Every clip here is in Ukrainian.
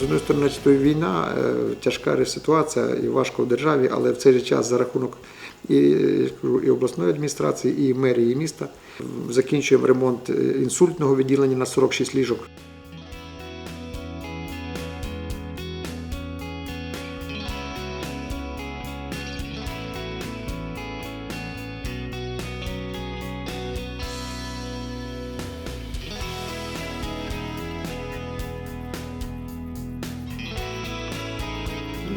З однієї сторони, війна, е, тяжка ситуація і важко в державі, але в цей же час за рахунок і, і обласної адміністрації, і мерії міста закінчуємо ремонт е, інсультного відділення на 46 ліжок.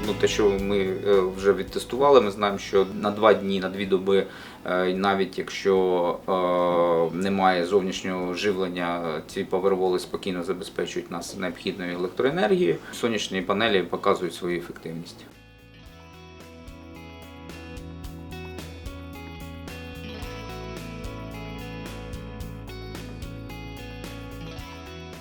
Ну, те, що ми е, вже відтестували, ми знаємо, що на два дні, на дві доби, е, навіть якщо е, немає зовнішнього живлення, ці паверволи спокійно забезпечують нас необхідною електроенергією. Сонячні панелі показують свою ефективність.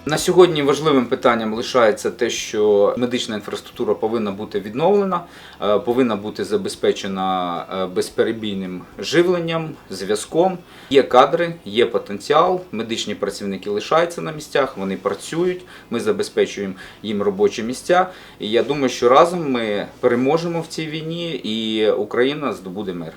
На сьогодні важливим питанням лишається те, що медична інфраструктура повинна бути відновлена, е, повинна бути забезпечена е, безперебійним живленням, зв'язком. Є кадри, є потенціал. Медичні працівники лишаються на місцях, вони працюють. Ми забезпечуємо їм робочі місця. І я думаю, що разом ми переможемо в цій війні, і Україна здобуде мир.